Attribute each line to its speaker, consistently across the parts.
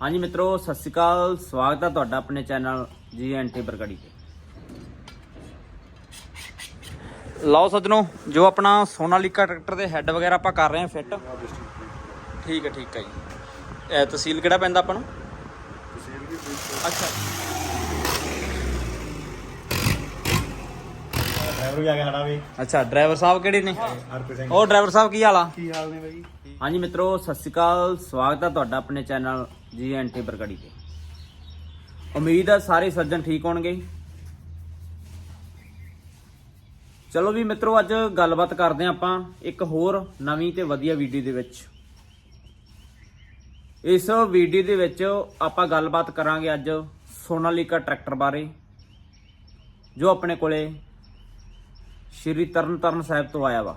Speaker 1: ਹਾਂਜੀ ਮਿੱਤਰੋ ਸਤਿ ਸ਼੍ਰੀ ਅਕਾਲ। ਸਵਾਗਤ ਹੈ ਤੁਹਾਡਾ ਆਪਣੇ ਚੈਨਲ ਜੀ ਐਨਟੀ ਬਰਗੜੀ ਤੇ। ਲਓ ਸੱਜਣੋ ਜੋ ਆਪਣਾ ਸੋਨਾਲੀਕਾ ਟਰੈਕਟਰ ਦੇ ਹੈੱਡ ਵਗੈਰਾ ਆਪਾਂ ਕਰ ਰਹੇ ਹਾਂ ਫਿੱਟ ਠੀਕ ਹੈ ਠੀਕ ਹੈ ਜੀ। ਇਹ ਤਹਿਸੀਲ ਕਿਹੜਾ ਪੈਂਦਾ ਆਪਾਂ ਨੂੰ? ਅੱਛਾ
Speaker 2: ਡਰਾਈਵਰ ਵੀ ਆ ਗਿਆ ਸਾਡਾ ਵੀ।
Speaker 1: ਅੱਛਾ ਡਰਾਈਵਰ ਸਾਹਿਬ ਕਿਹੜੇ ਨੇ?
Speaker 2: ਹਰਪ੍ਰੀਤ ਸਿੰਘ।
Speaker 1: ਉਹ ਡਰਾਈਵਰ ਸਾਹਿਬ ਕੀ ਹਾਲ ਆ?
Speaker 2: ਕੀ ਹਾਲ ਨੇ ਬਾਈ?
Speaker 1: ਹਾਂਜੀ ਮਿੱਤਰੋ ਸਤਿ ਸ਼੍ਰੀ ਅਕਾਲ। ਸਵਾਗਤ ਹੈ ਤੁਹਾਡਾ ਆਪਣੇ ਚੈਨਲ ਜੀ ਐਨਟੀ ਬਰਗੜੀ ਤੇ। ਉਮੀਦ ਹੈ ਸਾਰੇ ਸੱਜਣ ਠੀਕ ਹੋਣਗੇ। ਚਲੋ ਵੀ ਮਿੱਤਰੋ ਅੱਜ ਗੱਲਬਾਤ ਕਰਦੇ ਹਾਂ ਆਪਾਂ ਇੱਕ ਹੋਰ ਨਵੀਂ ਤੇ ਵਧੀਆ ਵੀਡੀਓ ਦੇ ਵਿੱਚ। ਇਸ ਵੀਡੀਓ ਦੇ ਵਿੱਚ ਆਪਾਂ ਗੱਲਬਾਤ ਕਰਾਂਗੇ ਅੱਜ ਸੋਨਾਲੀਕਾ ਟਰੈਕਟਰ ਬਾਰੇ ਜੋ ਆਪਣੇ ਕੋਲੇ ਸ਼੍ਰੀ ਤਰਨਤਾਰਨ ਸਾਹਿਬ ਤੋਂ ਆਇਆ ਵਾ।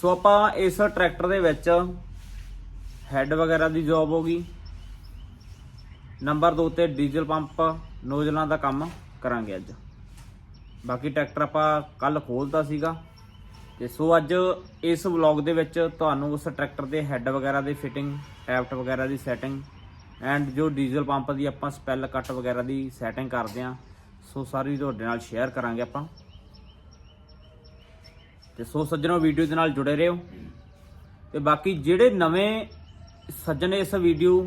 Speaker 1: ਸੋ ਆਪਾਂ ਇਸ ਟਰੈਕਟਰ ਦੇ ਵਿੱਚ ਹੈੱਡ ਵਗੈਰਾ ਦੀ ਜੌਬ ਗਈ। ਨੰਬਰ 2 ਤੇ ਡੀਜ਼ਲ ਪੰਪ ਨੋਜ਼ਲਾਂ ਦਾ ਕੰਮ ਕਰਾਂਗੇ ਅੱਜ। ਬਾਕੀ ਟਰੈਕਟਰ ਆਪਾਂ ਕੱਲ ਖੋਲਤਾ ਸੀਗਾ। ਤੇ ਸੋ ਅੱਜ ਇਸ ਵਲੌਗ ਦੇ ਵਿੱਚ ਤੁਹਾਨੂੰ ਉਸ ਟਰੈਕਟਰ ਦੇ ਹੈੱਡ ਵਗੈਰਾ ਦੀ ਫਿਟਿੰਗ ਟੈਪਟ ਵਗੈਰਾ ਦੀ ਸੈਟਿੰਗ ਐਂਡ ਜੋ ਡੀਜ਼ਲ ਪੰਪ ਦੀ ਆਪਾਂ ਸਪੈਲ ਕੱਟ ਵਗੈਰਾ ਦੀ ਸੈਟਿੰਗ ਕਰਦੇ ਆਂ ਸੋ ਸਾਰੀ ਤੁਹਾਡੇ ਨਾਲ ਸ਼ੇਅਰ ਕਰਾਂਗੇ ਆਪਾਂ। ਤੇ ਸੋ ਸੱਜਣੋ ਵੀਡੀਓ ਦੇ ਨਾਲ ਜੁੜੇ ਰਹੋ। ਤੇ ਬਾਕੀ ਜਿਹੜੇ ਨਵੇਂ ਸੱਜਣ ਇਸ ਵੀਡੀਓ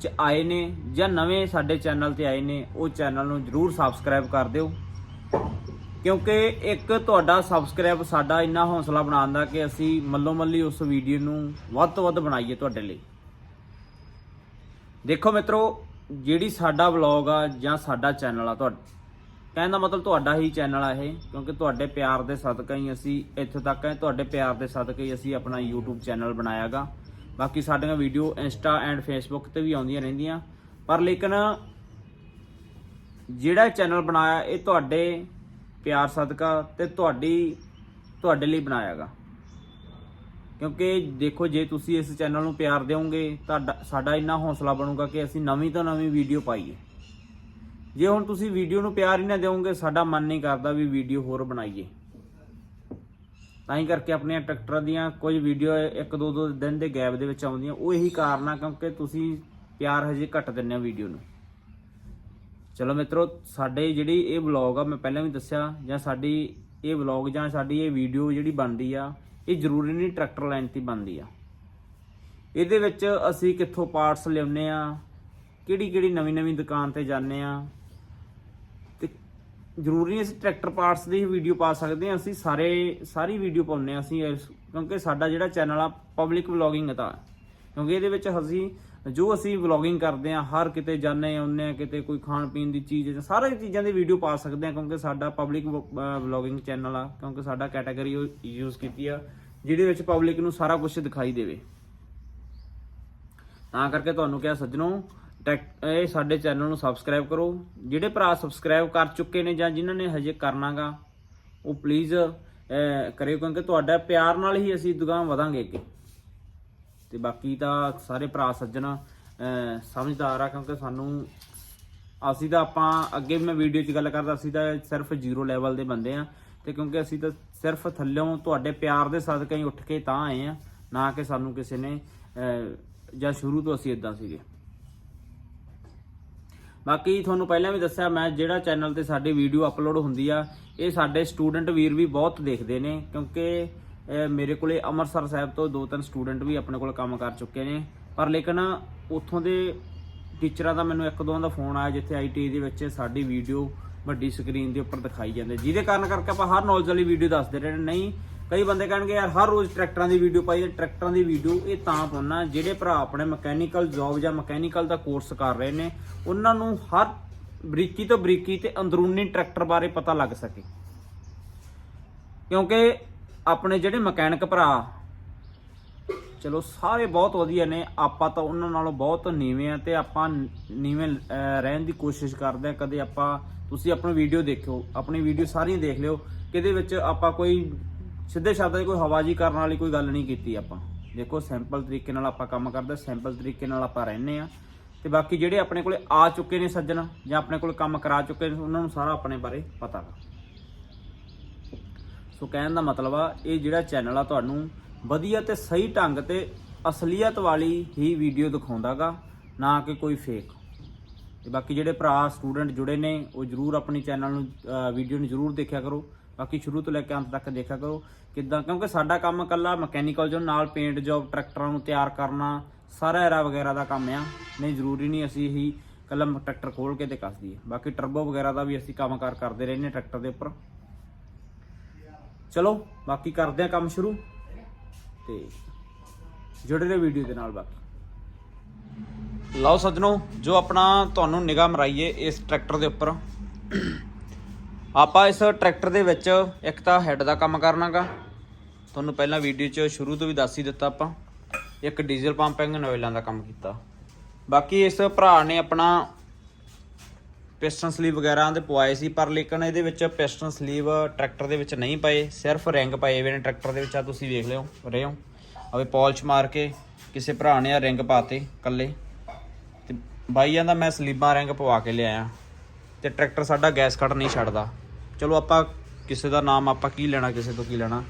Speaker 1: ਚ ਆਏ ਨੇ ਜਾਂ ਨਵੇਂ ਸਾਡੇ ਚੈਨਲ ਤੇ ਆਏ ਨੇ, ਉਹ ਚੈਨਲ ਨੂੰ ਜਰੂਰ ਸਬਸਕ੍ਰਾਈਬ ਕਰ ਦਿਓ। ਕਿਉਂਕਿ ਇੱਕ ਤੁਹਾਡਾ ਸਬਸਕ੍ਰਾਈਬ ਸਾਡਾ ਇੰਨਾ ਹੌਸਲਾ ਬਣਾਉਂਦਾ ਕਿ ਅਸੀਂ ਮੱਲੋ ਮੱਲੀ ਉਸ ਵੀਡੀਓ ਨੂੰ ਵੱਧ ਤੋਂ ਵੱਧ ਬਣਾਈਏ ਤੁਹਾਡੇ ਲਈ। ਦੇਖੋ ਮਿੱਤਰੋ ਜਿਹੜੀ ਸਾਡਾ ਵਲੌਗ ਆ ਜਾਂ ਸਾਡਾ ਚੈਨਲ ਆ ਤੁਹਾਡਾ। ਕਹਿਣ ਦਾ ਮਤਲਬ ਤੁਹਾਡਾ ਹੀ ਚੈਨਲ ਆ ਇਹ, ਕਿਉਂਕਿ ਤੁਹਾਡੇ ਪਿਆਰ ਦੇ ਸਦਕਾ ਹੀ ਅਸੀਂ ਇੱਥੇ ਤੱਕ ਆਏ, ਤੁਹਾਡੇ ਪਿਆਰ ਦੇ ਸਦਕਾ ਹੀ ਅਸੀਂ ਆਪਣਾ YouTube ਚੈਨਲ ਬਣਾਇਆਗਾ। ਬਾਕੀ ਸਾਡੀਆਂ ਵੀਡੀਓ ਇੰਸਟਾ ਐਂਡ ਫੇਸਬੁੱਕ ਤੇ ਵੀ ਆਉਂਦੀਆਂ ਰਹਿੰਦੀਆਂ। ਪਰ ਲੇਕਿਨ ਜਿਹੜਾ ਚੈਨਲ ਬਣਾਇਆ, ਇਹ ਤੁਹਾਡੇ ਪਿਆਰ ਸਦਕਾ ਤੇ ਤੁਹਾਡੀ ਤੁਹਾਡੇ ਲਈ ਬਣਾਇਆਗਾ। ਕਿਉਂਕਿ ਦੇਖੋ, ਜੇ ਤੁਸੀਂ ਇਸ ਚੈਨਲ ਨੂੰ ਪਿਆਰ ਦਿਓਗੇ, ਤੁਹਾਡਾ, ਸਾਡਾ ਇੰਨਾ ਹੌਸਲਾ ਬਣੂਗਾ ਕਿ ਅਸੀਂ ਨਵੀਂ ਤੋਂ ਨਵੀਂ ਵੀਡੀਓ ਪਾਈਏ। ਜੇ ਹੁਣ ਤੁਸੀਂ ਵੀਡੀਓ ਨੂੰ ਪਿਆਰ ਹੀ ਨਾ ਦਿਓਗੇ, ਸਾਡਾ ਮਨ ਨਹੀਂ ਕਰਦਾ ਵੀ ਵੀਡੀਓ ਹੋਰ ਬਣਾਈਏ। ਤਾਂ ਹੀ ਕਰਕੇ ਆਪਣੀਆਂ ਟਰੈਕਟਰਾਂ ਦੀਆਂ ਕੁਝ ਵੀਡੀਓ ਇੱਕ ਦੋ ਦੋ ਦਿਨ ਦੇ ਗੈਪ ਦੇ ਵਿੱਚ ਆਉਂਦੀਆਂ। ਉਹ ਇਹੀ ਕਾਰਨ ਆ, ਕਿਉਂਕਿ ਤੁਸੀਂ ਪਿਆਰ ਹਜੇ ਘੱਟ ਦਿੰਦੇ ਹੋ ਵੀਡੀਓ ਨੂੰ। ਚਲੋ ਮਿੱਤਰੋ, ਸਾਡੇ ਜਿਹੜੀ ਇਹ ਵਲੌਗ ਆ, ਮੈਂ ਪਹਿਲਾਂ ਵੀ ਦੱਸਿਆ, ਜਾਂ ਸਾਡੀ ਇਹ ਵਲੌਗ ਜਾਂ ਸਾਡੀ ਇਹ ਵੀਡੀਓ ਜਿਹੜੀ ਬਣਦੀ ਆ ਇਹ ਜ਼ਰੂਰੀ ਨਹੀਂ ਟਰੈਕਟਰ ਲਾਈਨ ਤੇ ਬਣਦੀ ਆ। ਇਹਦੇ ਵਿੱਚ ਅਸੀਂ ਕਿੱਥੋਂ ਪਾਰਟਸ ਲਿਆਉਂਦੇ ਆ, ਕਿਹੜੀ ਕਿਹੜੀ ਨਵੀਂ ਨਵੀਂ ਦੁਕਾਨ ਤੇ ਜਾਂਦੇ ਆ। ਤੇ ਜ਼ਰੂਰੀ ਨਹੀਂ ਅਸੀਂ ਟਰੈਕਟਰ ਪਾਰਟਸ ਦੀ ਹੀ ਵੀਡੀਓ ਪਾ ਸਕਦੇ ਆ, ਅਸੀਂ ਸਾਰੇ ਸਾਰੀ ਵੀਡੀਓ ਪਾਉਂਦੇ ਆ ਅਸੀਂ ਇਸ- ਕਿਉਂਕਿ ਸਾਡਾ ਜਿਹੜਾ ਚੈਨਲ ਆ ਪਬਲਿਕ ਵਲੌਗਿੰਗ ਦਾ। ਕਿਉਂਕਿ ਇਹਦੇ ਵਿੱਚ ਅਸੀਂ ਜੋ ਅਸੀਂ ਵਲੌਗਿੰਗ ਕਰਦੇ ਆ ਹਰ ਕਿਤੇ ਜਾਂਦੇ ਆਉਂਦੇ ਆ ਕਿਤੇ ਕੋਈ ਖਾਣ ਪੀਣ ਦੀ ਚੀਜ਼ ਜਾਂ ਸਾਰੇ ਚੀਜ਼ਾਂ ਦੀ ਵੀਡੀਓ ਪਾ ਸਕਦੇ ਆ ਕਿਉਂਕਿ ਸਾਡਾ ਪਬਲਿਕ ਵਲੌਗਿੰਗ ਚੈਨਲ ਆ, ਕਿਉਂਕਿ ਸਾਡਾ ਕੈਟਾਗਰੀ ਯੂਜ਼ ਕੀਤੀ ਆ, ਜਿਹਦੇ ਵਿੱਚ ਪਬਲਿਕ ਨੂੰ ਸਾਰਾ ਕੁਝ ਦਿਖਾਈ ਦੇਵੇ। ਤਾਂ ਕਰਕੇ ਤੁਹਾਨੂੰ ਕਿਹਾ ਸੱਜਣੋ, ਟੈਕ- ਇਹ ਸਾਡੇ ਚੈਨਲ ਨੂੰ ਸਬਸਕ੍ਰਾਈਬ ਕਰੋ, ਜਿਹੜੇ ਭਰਾ ਸਬਸਕ੍ਰਾਈਬ ਕਰ ਚੁੱਕੇ ਨੇ ਜਾਂ ਜਿਨ੍ਹਾਂ ਨੇ ਹਜੇ ਕਰਨਾਗਾ, ਉਹ ਪਲੀਜ਼ ਕਰਿਓ, ਕਿਉਂਕਿ ਤੁਹਾਡਾ ਪਿਆਰ ਨਾਲ ਹੀ ਅਸੀਂ ਦੁਕਾਨ ਵਧਾਂਗੇ ਅੱਗੇ। ਤੇ ਬਾਕੀ ਤਾਂ ਸਾਰੇ ਭਰਾ ਸੱਜਣ ਸਮਝਦਾਰ ਆ ਕਿਉਂਕਿ ਸਾਨੂੰ ਅਸੀਂ ਤਾਂ ਆਪਾਂ ਅੱਗੇ ਵੀ ਮੈਂ ਵੀਡੀਓ 'ਚ ਗੱਲ ਕਰਦਾ, ਅਸੀਂ ਤਾਂ ਸਿਰਫ ਜ਼ੀਰੋ ਲੈਵਲ ਦੇ ਬੰਦੇ ਆ ਤੇ ਕਿਉਂਕਿ ਅਸੀਂ ਤਾਂ ਸਿਰਫ ਥੱਲਿਓਂ ਤੁਹਾਡੇ ਪਿਆਰ ਦੇ ਸਦਕਾ ਹੀ ਉੱਠ ਕੇ ਤਾਂ ਆਏ ਆ, ਨਾ ਕਿ ਸਾਨੂੰ ਕਿਸੇ ਨੇ ਜਾਂ ਸ਼ੁਰੂ ਤੋਂ ਅਸੀਂ ਇਦਾਂ ਸੀਗੇ। ਬਾਕੀ ਤੁਹਾਨੂੰ ਪਹਿਲਾਂ ਵੀ ਦੱਸਿਆ, ਮੈਂ ਜਿਹੜਾ ਚੈਨਲ ਤੇ ਸਾਡੀ ਵੀਡੀਓ ਅਪਲੋਡ ਹੁੰਦੀ ਆ, ਇਹ ਸਾਡੇ ਸਟੂਡੈਂਟ ਵੀਰ ਵੀ ਬਹੁਤ ਦੇਖਦੇ ਨੇ ਕਿਉਂਕਿ ਮੇਰੇ ਕੋਲੇ ਅੰਮ੍ਰਿਤਸਰ ਸਾਹਿਬ ਤੋਂ ਦੋ ਤਿੰਨ ਸਟੂਡੈਂਟ ਵੀ ਆਪਣੇ ਕੋਲ ਕੰਮ ਕਰ ਚੁੱਕੇ ਨੇ। ਪਰ ਲੇਕਿਨ ਉੱਥੋਂ ਦੇ ਟੀਚਰਾਂ ਦਾ ਮੈਨੂੰ ਇੱਕ ਦੋਵਾਂ ਦਾ ਫੋਨ ਆਇਆ ਜਿੱਥੇ ਆਈਟੀ ਦੇ ਵਿੱਚ ਸਾਡੀ ਵੀਡੀਓ ਵੱਡੀ ਸਕਰੀਨ ਦੇ ਉੱਪਰ ਦਿਖਾਈ ਜਾਂਦੇ ਜਿਹਦੇ ਕਾਰਨ ਕਰਕੇ ਆਪਾਂ ਹਰ ਨੌਲੇਜ ਵਾਲੀ ਵੀਡੀਓ ਦੱਸਦੇ ਰਹੇ ਨਹੀਂ, ਕਈ ਬੰਦੇ ਕਹਿਣਗੇ, ਯਾਰ, ਹਰ ਰੋਜ਼ ਟਰੈਕਟਰਾਂ ਦੀ ਵੀਡੀਓ ਪਾਈ ਟਰੈਕਟਰਾਂ ਦੀ ਵੀਡੀਓ, ਇਹ ਤਾਂ ਪਾਉਣਾ। ਜਿਹੜੇ ਭਰਾ ਆਪਣੇ ਮਕੈਨੀਕਲ ਜੌਬ ਜਾਂ ਮਕੈਨੀਕਲ ਦਾ ਕੋਰਸ ਕਰ ਰਹੇ ਨੇ, ਉਹਨਾਂ ਨੂੰ ਹਰ ਬਰੀਕੀ ਤੋਂ ਬਰੀਕੀ ਤੇ ਅੰਦਰੂਨੀ ਟਰੈਕਟਰ ਬਾਰੇ ਪਤਾ ਲੱਗ ਸਕੇ। ਕਿਉਂਕਿ ਆਪਣੇ ਜਿਹੜੇ ਮਕੈਨਿਕ ਭਰਾ। ਚਲੋ, ਸਾਰੇ ਬਹੁਤ ਵਧੀਆ ਨੇ। ਆਪਾਂ ਤਾਂ ਉਹਨਾਂ ਨਾਲੋਂ ਬਹੁਤ ਨੀਵੇਂ ਆ ਤੇ ਆਪਾਂ ਨੀਵੇਂ ਰਹਿਣ ਦੀ ਕੋਸ਼ਿਸ਼ ਕਰਦੇ ਆ। ਕਦੇ ਆਪਾਂ, ਤੁਸੀਂ ਆਪਣੀ ਵੀਡੀਓ ਦੇਖਿਓ। ਆਪਣੀ ਵੀਡੀਓ ਸਾਰੀਆਂ ਦੇਖ ਲਿਓ। ਕਿਹਦੇ ਵਿੱਚ ਆਪਾਂ ਕੋਈ ਸਿੱਧੇ ਸ਼ਬਦਾਂ 'ਚ ਕੋਈ ਹਵਾਜੀ ਕਰਨ ਵਾਲੀ ਕੋਈ ਗੱਲ ਨਹੀਂ ਕੀਤੀ ਆਪਾਂ। ਦੇਖੋ ਸਿੰਪਲ ਤਰੀਕੇ ਨਾਲ ਆਪਾਂ ਕੰਮ ਕਰਦੇ ਸਿੰਪਲ ਤਰੀਕੇ ਨਾਲ ਆਪਾਂ ਰਹਿੰਦੇ ਆ। ਤੇ ਬਾਕੀ ਜਿਹੜੇ ਆਪਣੇ ਕੋਲੇ ਆ ਚੁੱਕੇ ਨੇ ਸੱਜਣ ਜਾਂ ਆਪਣੇ ਕੋਲ ਕੰਮ ਕਰਾ ਚੁੱਕੇ ਨੇ, ਉਹਨਾਂ ਨੂੰ ਸਾਰਾ ਆਪਣੇ ਬਾਰੇ ਪਤਾ ਵਾ। ਸੋ ਕਹਿਣ ਦਾ ਮਤਲਬ ਆ, ਇਹ ਜਿਹੜਾ ਚੈਨਲ ਆ ਤੁਹਾਨੂੰ ਵਧੀਆ ਤੇ ਸਹੀ ਢੰਗ ਤੇ ਅਸਲੀਅਤ ਵਾਲੀ ਹੀ ਵੀਡੀਓ ਦਿਖਾਉਂਦਾਗਾ, ਨਾ ਕਿ ਕੋਈ ਫੇਕ ਤੇ ਬਾਕੀ ਜਿਹੜੇ ਭਰਾ ਸਟੂਡੈਂਟ ਜੁੜੇ ਨੇ, ਉਹ ਜਰੂਰ ਆਪਣੀ ਚੈਨਲ ਨੂੰ ਵੀਡੀਓ ਨੂੰ ਜਰੂਰ ਦੇਖਿਆ ਕਰੋ। ਬਾਕੀ ਸ਼ੁਰੂ ਤੋਂ ਲੈ ਕੇ ਅੰਤ ਤੱਕ ਦੇਖਿਆ ਕਰੋ ਕਿੱਦਾਂ, ਕਿਉਂਕਿ ਸਾਡਾ ਕੰਮ ਇਕੱਲਾ ਮਕੈਨੀਕਲ ਜੋ ਨਾਲ ਪੇਂਟ ਜੌਬ ਟਰੈਕਟਰਾਂ ਨੂੰ ਤਿਆਰ ਕਰਨਾ, ਸਾਰਾ ਐਰਾ ਵਗੈਰਾ ਦਾ ਕੰਮ ਆ। ਨਹੀਂ, ਜ਼ਰੂਰੀ ਨਹੀਂ ਅਸੀਂ ਹੀ ਇਕੱਲਾ ਟਰੈਕਟਰ ਖੋਲ ਕੇ ਤੇ ਕੱਸ ਦਈਏ। ਬਾਕੀ ਟਰਬੋ ਵਗੈਰਾ ਦਾ ਵੀ ਅਸੀਂ ਕੰਮਕਾਰ ਕਰਦੇ ਰਹਿੰਦੇ ਹਾਂ ਟਰੈਕਟਰ ਦੇ ਉੱਪਰ। ਚਲੋ, ਬਾਕੀ ਕਰਦੇ ਆ ਕੰਮ ਸ਼ੁਰੂ। ਤੇ ਜੁੜੇ ਰਹੋ ਵੀਡੀਓ ਦੇ ਨਾਲ ਬਾਕੀ। ਲਓ ਸੱਜਣੋ, ਜੋ ਆਪਣਾ ਤੁਹਾਨੂੰ ਨਿਗਾਹ ਮਰਾਈਏ ਇਸ ਟਰੈਕਟਰ ਦੇ ਉੱਪਰ। ਆਪਾਂ ਇਸ ਟਰੈਕਟਰ ਦੇ ਵਿੱਚ ਇੱਕ ਤਾਂ ਹੈੱਡ ਦਾ ਕੰਮ ਕਰਨਾਗਾ। ਤੁਹਾਨੂੰ ਪਹਿਲਾਂ ਵੀਡੀਓ 'ਚ ਸ਼ੁਰੂ ਤੋਂ ਵੀ ਦੱਸ ਹੀ ਦਿੱਤਾ ਆਪਾਂ। ਇੱਕ ਡੀਜ਼ਲ ਪੰਪਿੰਗ ਨੋਇਲਾਂ ਦਾ ਕੰਮ ਕੀਤਾ। ਬਾਕੀ ਇਸ ਭਰਾ ਨੇ ਆਪਣਾ ਪਿਸਟਨ ਸਲੀਵ ਵਗੈਰਾ ਦੇ ਪਵਾਏ ਸੀ, ਪਰ ਲੇਕਿਨ ਇਹਦੇ ਵਿੱਚ ਪਿਸਟਨ ਸਲੀਵ ਟਰੈਕਟਰ ਦੇ ਵਿੱਚ ਨਹੀਂ ਪਏ, ਸਿਰਫ ਰਿੰਗ ਪਏ ਹੋਏ ਨੇ ਟਰੈਕਟਰ ਦੇ ਵਿੱਚ। ਆ ਤੁਸੀਂ ਵੇਖ ਲਿਓ, ਰਹੇ ਹੋ? ਅਵੇ ਪਾਲਿਸ਼ ਮਾਰ ਕੇ ਕਿਸੇ ਭਰਾ ਨੇ ਆ ਰਿੰਗ ਪਾਤੇ ਕੱਲੇ ਤੇ ਬਾਈ ਦਾ ਮੈਂ ਸਲੀਬਾਂ ਰਿੰਗ ਪਵਾ ਕੇ ਲਿਆਇਆ। ਤੇ ਟਰੈਕਟਰ ਸਾਡਾ ਗੈਸ ਕੱਟ ਨਹੀਂ ਛੱਡਦਾ। ਚਲੋ ਆਪਾਂ ਕਿਸੇ ਦਾ ਨਾਮ ਆਪਾਂ ਕੀ ਲੈਣਾ, ਕਿਸੇ ਤੋਂ ਕੀ ਲੈਣਾ?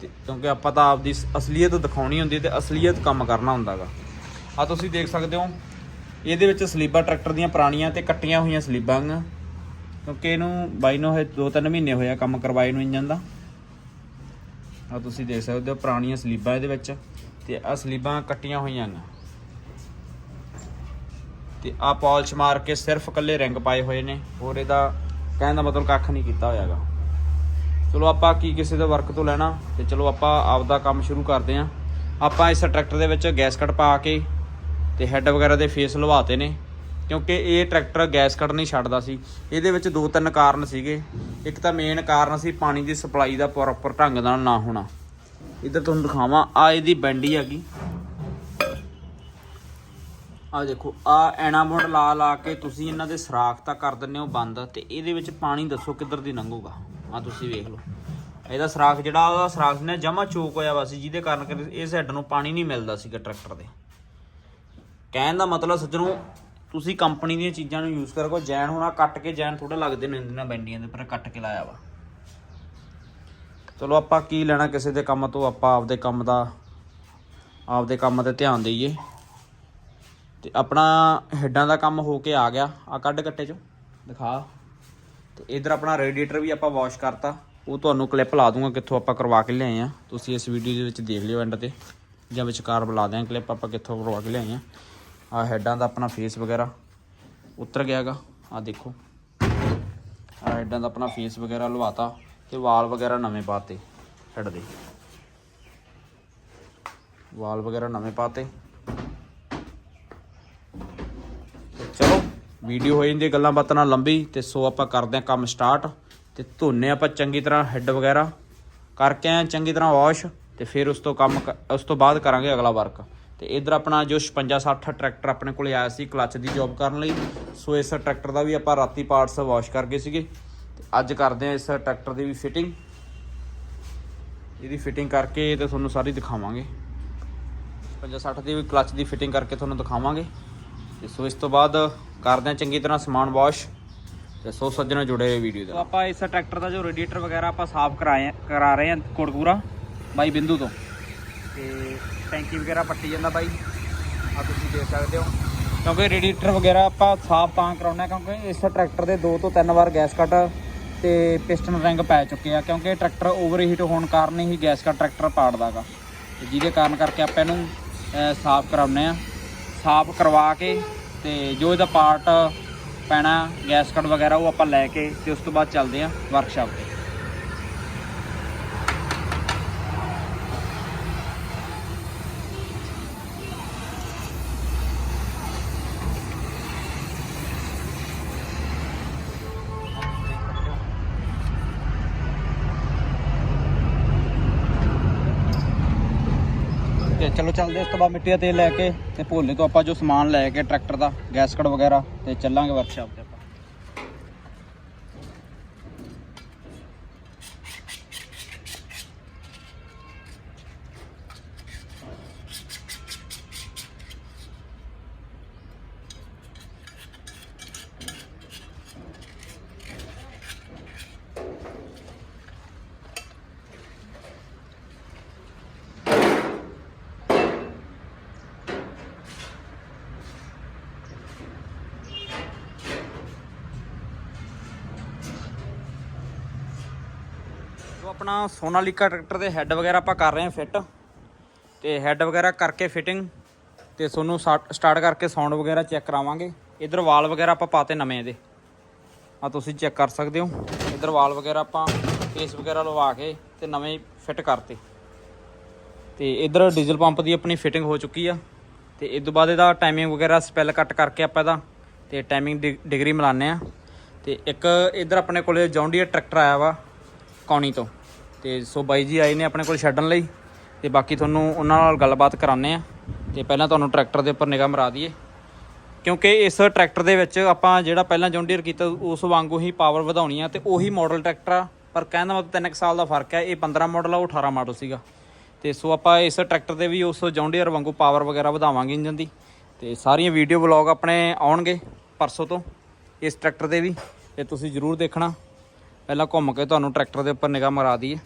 Speaker 1: ਤੇ ਕਿਉਂਕਿ ਆਪਾਂ ਤਾਂ ਆਪਦੀ ਸ- ਅਸਲੀਅਤ ਦਿਖਾਉਣੀ ਹੁੰਦੀ ਤੇ ਅਸਲੀਅਤ ਕੰਮ ਕਰਨਾ ਹੁੰਦਾਗਾ। ਆ ਤੁਸੀਂ ਦੇਖ ਸਕਦੇ ਹੋ ਇਹਦੇ ਵਿੱਚ ਸਲੀਬਾਂ ਟਰੈਕਟਰ ਦੀਆਂ ਪੁਰਾਣੀਆਂ ਤੇ ਕੱਟੀਆਂ ਹੋਈਆਂ ਸਲੀਬਾਂ ਆਂ ਕਿਉਂਕਿ ਇਹਨੂੰ ਬਾਈ ਨੂੰ ਇਹ 2-3 ਮਹੀਨੇ ਹੋਇਆ ਕੰਮ ਕਰਵਾਏ ਨੂੰ ਇੰਜਨ ਦਾ। ਆ ਤੁਸੀਂ ਦੇਖ ਸਕਦੇ ਹੋ ਪੁਰਾਣੀਆਂ ਸਲੀਬਾਂ ਇਹਦੇ ਵਿੱਚ ਤੇ ਆ ਸਲੀਬਾਂ ਕੱਟੀਆਂ ਹੋਈਆਂ ਨੇ। ਤੇ ਆ ਪਾਲਿਸ਼ ਮਾਰ ਕੇ ਸਿਰਫ ਕੱਲੇ ਰਿੰਗ ਪਾਏ ਹੋਏ ਨੇ, ਹੋਰ ਇਹਦਾ ਕਹਿਣ ਦਾ ਮਤਲਬ ਕੱਖ ਨਹੀਂ ਕੀਤਾ ਹੋਇਆਗਾ। ਚਲੋ ਆਪਾਂ ਕੀ ਕਿਸੇ ਦਾ ਵਰਕ ਤੋਂ ਲੈਣਾ, ਤੇ ਚਲੋ ਆਪਾਂ ਆਪਦਾ ਕੰਮ ਸ਼ੁਰੂ ਕਰਦੇ ਆਂ ਆਪਾਂ ਇਸ ਟਰੈਕਟਰ ਦੇ ਵਿੱਚ ਗੈਸ ਕੱਟ ਪਾ ਕੇ ਤੇ ਹੈੱਡ ਵਗੈਰਾ ਦੇ ਫੇਸ ਲਵਾਤੇ ਨੇ, ਕਿਉਂਕਿ ਇਹ ਟਰੈਕਟਰ ਗੈਸ ਕੱਢ ਨਹੀਂ ਛੱਡਦਾ ਸੀ। ਇਹਦੇ ਵਿੱਚ ਦੋ ਤਿੰਨ ਕਾਰਨ ਸੀਗੇ। ਇੱਕ ਤਾਂ ਮੇਨ ਕਾਰਨ ਸੀ ਪਾਣੀ ਦੀ ਸਪਲਾਈ ਦਾ ਪ੍ਰੋਪਰ ਢੰਗ ਨਾਲ ਨਾ ਹੋਣਾ। ਇੱਧਰ ਤੁਹਾਨੂੰ ਦਿਖਾਵਾਂ ਆ ਇਹਦੀ ਬੈਂਡੀ ਹੈਗੀ। ਆ ਦੇਖੋ ਆ ਐਣਾ ਮੁੰਡ ਲਾ ਲਾ ਕੇ ਤੁਸੀਂ ਇਹਨਾਂ ਦੇ ਸਰਾਖ ਤਾਂ ਕਰ ਦਿੰਦੇ ਹੋ ਬੰਦ, ਤੇ ਇਹਦੇ ਵਿੱਚ ਪਾਣੀ ਦੱਸੋ ਕਿੱਧਰ ਦੀ ਲੰਘੂਗਾ। ਆ ਤੁਸੀਂ ਵੇਖ ਲਓ। ਇਹਦਾ ਸਰਾਖ ਜਿਹੜਾ, ਉਹਦਾ ਸਰਾਖ ਨੇ ਜਮਾ ਚੋਕ ਹੋਇਆ ਵਾ ਸੀ, ਜਿਹਦੇ ਕਾਰਨ ਕਿ ਇਸ ਹੈੱਡ ਨੂੰ ਪਾਣੀ ਨਹੀਂ ਮਿਲਦਾ ਸੀਗਾ ਟਰੈਕਟਰ ਦੇ। ਕਹਿਣ ਦਾ ਮਤਲਬ ਸੱਜਣੋ, ਤੁਸੀਂ ਕੰਪਨੀ ਦੀਆਂ ਚੀਜ਼ਾਂ ਨੂੰ ਯੂਜ਼ ਕਰੋ, ਜੈਨ ਹੋਣਾ ਕੱਟ ਕੇ ਜੈਨ ਥੋੜਾ ਲੱਗਦੇ ਨੇ ਇਹਨਾਂ ਬੈਂਡੀਆਂ ਦੇ ਉੱਪਰ ਕੱਟ ਕੇ ਲਾਇਆ ਵਾ। ਚਲੋ ਆਪਾਂ ਕੀ ਲੈਣਾ ਕਿਸੇ ਦੇ ਕੰਮ ਤੋਂ, ਆਪਾਂ ਆਪਦੇ ਕੰਮ ਦਾ, ਆਪਦੇ ਕੰਮ ਤੇ ਧਿਆਨ ਦੇਈਏ। ਤੇ ਆਪਣਾ ਹੈਡਾਂ ਦਾ ਕੰਮ ਹੋ ਕੇ ਆ ਗਿਆ ਆ ਕੱਢ ਕੱਟੇ ਚੋਂ, ਦਿਖਾ। ਤੇ ਇਧਰ ਆਪਣਾ ਰੇਡੀਏਟਰ ਵੀ ਆਪਾਂ ਵਾਸ਼ ਕਰਤਾ, ਉਹ ਤੁਹਾਨੂੰ ਕਲਿੱਪ ਲਾ ਦੂੰਗਾ ਕਿੱਥੋਂ ਆਪਾਂ ਕਰਵਾ ਕੇ ਲਿਆਏ ਆ। ਤੁਸੀਂ ਇਸ ਵੀਡੀਓ ਦੇ ਵਿੱਚ ਦੇਖ ਲਿਓ ਐਂਡ ਤੇ, ਜਾਂ ਵਿਚਕਾਰ ਬੁਲਾ ਦਿਆਂ ਕਲਿੱਪ ਆਪਾਂ ਕਿੱਥੋਂ ਕਰਵਾ ਕੇ ਲਿਆਏ ਆ। ਆ ਹੈਡਾਂ ਦਾ ਆਪਣਾ ਫੇਸ ਵਗੈਰਾ ਉਤਰ ਗਿਆਗਾ ਆ ਦੇਖੋ। ਆ ਹੈਡਾਂ ਦਾ ਆਪਣਾ ਫੇਸ ਵਗੈਰਾ ਲਵਾਤਾ ਤੇ ਵਾਲ ਵਗੈਰਾ ਨਵੇਂ ਪਾਤੇ ਹੈਡ ਦੇ। ਵਾਲ ਵਗੈਰਾ ਨਵੇਂ ਪਾਤੇ। ਚਲੋ ਵੀਡੀਓ ਹੋ ਜਾਂਦੀ ਗੱਲਾਂ ਬਾਤਾਂ ਨਾਲ ਲੰਬੀ ਤੇ ਸੋ ਆਪਾਂ ਕਰਦੇ ਹਾਂ ਕੰਮ ਸਟਾਰਟ ਤੇ ਧੋਨੇ ਆਪਾਂ ਚੰਗੀ ਤਰ੍ਹਾਂ ਹੈੱਡ ਵਗੈਰਾ। ਕਰਕੇ ਆਏ ਚੰਗੀ ਤਰ੍ਹਾਂ ਵਾਸ਼ ਤੇ ਫਿਰ ਉਸ ਤੋਂ ਕੰਮ ਉਸ ਤੋਂ ਬਾਅਦ ਕਰਾਂਗੇ ਅਗਲਾ ਵਰਕ ਤੇ ਇਧਰ ਆਪਣਾ ਜੋ 56 60 ਟਰੈਕਟਰ ਆਪਣੇ ਕੋਲੇ ਆਇਆ ਸੀ, ਕਲੱਚ ਦੀ ਜੌਬ ਕਰਨ ਲਈ। ਸੋ ਇਸ ਟਰੈਕਟਰ ਦਾ ਵੀ ਆਪਾਂ ਰਾਤੀ ਪਾਰਟਸ ਵਾਸ਼ ਕਰ ਗਏ ਸੀਗੇ। ਤੇ ਅੱਜ ਕਰਦੇ ਹਾਂ ਇਸ ਟਰੈਕਟਰ ਦੀ ਵੀ ਫਿਟਿੰਗ ਇਹਦੀ ਫਿਟਿੰਗ ਕਰਕੇ ਤੇ ਤੁਹਾਨੂੰ ਸਾਰੀ ਦਿਖਾਵਾਂਗੇ। 55 60 ਦੀ ਵੀ ਕਲੱਚ ਦੀ ਫਿਟਿੰਗ ਕਰਕੇ ਤੁਹਾਨੂੰ ਦਿਖਾਵਾਂਗੇ। ਤੇ ਸੋ ਇਸ ਤੋਂ ਬਾਅਦ ਕਰਦੇ ਹਾਂ ਚੰਗੀ ਤਰ੍ਹਾਂ ਸਮਾਨ ਵਾਸ਼ ਤੇ ਸੋ ਸੱਜਣਾ ਜੁੜੇ ਹੋਏ ਵੀਡੀਓ ਦੇ ਆਪਾਂ ਇਸ ਟਰੈਕਟਰ ਦਾ ਜੋ ਰੇਡੀਏਟਰ ਵਗੈਰਾ ਆਪਾਂ ਸਾਫ਼ ਕਰਾਏ ਕਰਾ ਰਹੇ ਹਾਂ ਕੋਟਕੂਰਾ ਬਾਈ ਬਿੰਦੂ ਤੋਂ। ਤੇ ਟੈਂਕੀ ਵਗੈਰਾ ਪੱਟੀ ਜਾਂਦਾ ਬਾਈ। ਆ ਤੁਸੀਂ ਦੇਖ ਸਕਦੇ ਹੋ। ਕਿਉਂਕਿ ਰੇਡੀਏਟਰ ਵਗੈਰਾ ਆਪਾਂ ਸਾਫ਼ ਤਾਂ ਕਰਾਉਣਾ ਕਿਉਂਕਿ ਇਸ ਟਰੈਕਟਰ ਦੇ ਦੋ ਤੋਂ ਤਿੰਨ ਵਾਰ ਗੈਸ ਕੱਟ ਤੇ ਪਿਸਟਨ ਰਿੰਗ ਪੈ ਚੁੱਕੇ ਆ, ਕਿਉਂਕਿ ਟਰੈਕਟਰ ਓਵਰਹੀਟ ਹੋਣ ਕਾਰਨ ਹੀ ਗੈਸ ਕੱਟ ਟਰੈਕਟਰ ਪਾੜਦਾਗਾ ਤੇ ਜਿਹਦੇ ਕਾਰਨ ਕਰਕੇ ਆਪਾਂ ਇਹਨੂੰ ਸਾਫ਼ ਕਰਾਉਨੇ ਆ ਸਾਫ਼ ਕਰਵਾ ਕੇ ਤੇ ਜੋ ਇਹਦਾ ਪਾਰਟ ਪੈਣਾ ਗੈਸ ਕੱਟ ਵਗੈਰਾ ਉਹ ਆਪਾਂ ਲੈ ਕੇ ਤੇ ਉਸ ਤੋਂ ਬਾਅਦ ਚੱਲਦੇ ਆ ਵਰਕਸ਼ਾਪ ਚਲੋ ਚੱਲਦੇ ਉਸ ਤੋਂ ਬਾਅਦ ਮਿੱਟੀ ਦਾ ਤੇਲ ਲੈ ਕੇ ਤੇ ਭੋਲੇ ਤੋਂ ਆਪਾਂ ਜੋ ਸਮਾਨ ਲੈ ਕੇ ਟਰੈਕਟਰ ਦਾ ਗੈਸਕਟ ਵਗੈਰਾ ਤੇ ਚੱਲਾਂਗੇ ਵਰਕਸ਼ਾਪ ਤੇ। ਸੋਨਾਲੀਕਾ ਟਰੈਕਟਰ ਦੇ ਹੈੱਡ ਵਗੈਰਾ ਆਪਾਂ ਕਰ ਰਹੇ ਹਾਂ ਫਿੱਟ ਤੇ ਹੈੱਡ ਵਗੈਰਾ ਕਰਕੇ ਫਿਟਿੰਗ ਤੇ ਤੁਹਾਨੂੰ ਸਟਾਰਟ ਕਰਕੇ ਸਾਊਂਡ ਵਗੈਰਾ ਚੈੱਕ ਕਰਾਵਾਂਗੇ। ਇਧਰ ਵਾਲ ਵਗੈਰਾ ਆਪਾਂ ਪਾਤੇ ਨਵੇਂ ਇਹਦੇ। ਆ ਤੁਸੀਂ ਚੈੱਕ ਕਰ ਸਕਦੇ ਹੋ। ਇਧਰ ਵਾਲ ਵਗੈਰਾ ਆਪਾਂ ਫੇਸ ਵਗੈਰਾ ਲਵਾ ਕੇ ਤੇ ਨਵੇਂ ਫਿੱਟ ਕਰਤੇ। ਤੇ ਇਧਰ ਡੀਜ਼ਲ ਪੰਪ ਦੀ ਆਪਣੀ ਫਿਟਿੰਗ ਹੋ ਚੁੱਕੀ ਆ। ਤੇ ਇਸ ਤੋਂ ਬਾਅਦ ਇਹਦਾ ਟਾਈਮਿੰਗ ਵਗੈਰਾ ਸਪੈਲ ਕੱਟ ਕਰਕੇ ਆਪਾਂ ਇਹਦਾ ਤੇ ਟਾਈਮਿੰਗ ਡਿਗਰੀ ਮਿਲਾਉਂਦੇ ਆ ਤੇ ਇੱਕ ਇਧਰ ਆਪਣੇ ਕੋਲੇ ਜੌਂਡੀਅਰ ਟਰੈਕਟਰ ਆਇਆ ਵਾ, ਕੌਣੀ ਤੋਂ। ਤੇ ਸੋ ਬਾਈ ਜੀ ਆਏ ਨੇ ਆਪਣੇ ਕੋਲ ਛੱਡਣ ਲਈ ਤੇ ਬਾਕੀ ਤੁਹਾਨੂੰ ਉਹਨਾਂ ਨਾਲ ਗੱਲਬਾਤ ਕਰਾਉਂਦੇ ਆ ਤੇ ਪਹਿਲਾਂ ਤੁਹਾਨੂੰ ਟਰੈਕਟਰ ਦੇ ਉੱਪਰ ਨਿਗਾਹ ਮਰਾ ਦਈਏ। ਕਿਉਂਕਿ ਇਸ ਟਰੈਕਟਰ ਦੇ ਵਿੱਚ ਆਪਾਂ ਜਿਹੜਾ ਪਹਿਲਾਂ ਜੌਂਡੀਅਰ ਕੀਤਾ, ਉਸ ਵਾਂਗੂ ਹੀ ਪਾਵਰ ਵਧਾਉਣੀ ਆ ਤੇ ਉਹੀ ਮਾਡਲ ਟਰੈਕਟਰ ਆ, ਪਰ ਕਹਿਣ ਦਾ ਮਤਲਬ 3 ਸਾਲ ਦਾ ਫ਼ਰਕ ਹੈ ਇਹ 15 ਮਾਡਲ ਆ, ਉਹ 18 ਮਾਡਲ ਸੀਗਾ। ਤੇ ਸੋ ਆਪਾਂ ਇਸ ਟਰੈਕਟਰ ਦੇ ਵੀ ਉਸ ਜੌਂਡੀਅਰ ਵਾਂਗੂ ਪਾਵਰ ਵਗੈਰਾ ਵਧਾਵਾਂਗੇ ਇੰਜਨ ਦੀ। ਤੇ ਸਾਰੀਆਂ ਵੀਡੀਓ ਵਲੌਗ ਆਪਣੇ ਆਉਣਗੇ ਪਰਸੋਂ ਤੋਂ ਇਸ ਟਰੈਕਟਰ ਦੇ ਵੀ, ਤੇ ਤੁਸੀਂ ਜ਼ਰੂਰ ਦੇਖਣਾ। ਪਹਿਲਾਂ ਘੁੰਮ ਕੇ ਤੁਹਾਨੂੰ ਟਰੈਕਟਰ ਦੇ ਉੱਪਰ ਨਿਗਾਹ ਮਰਾ ਦਈਏ।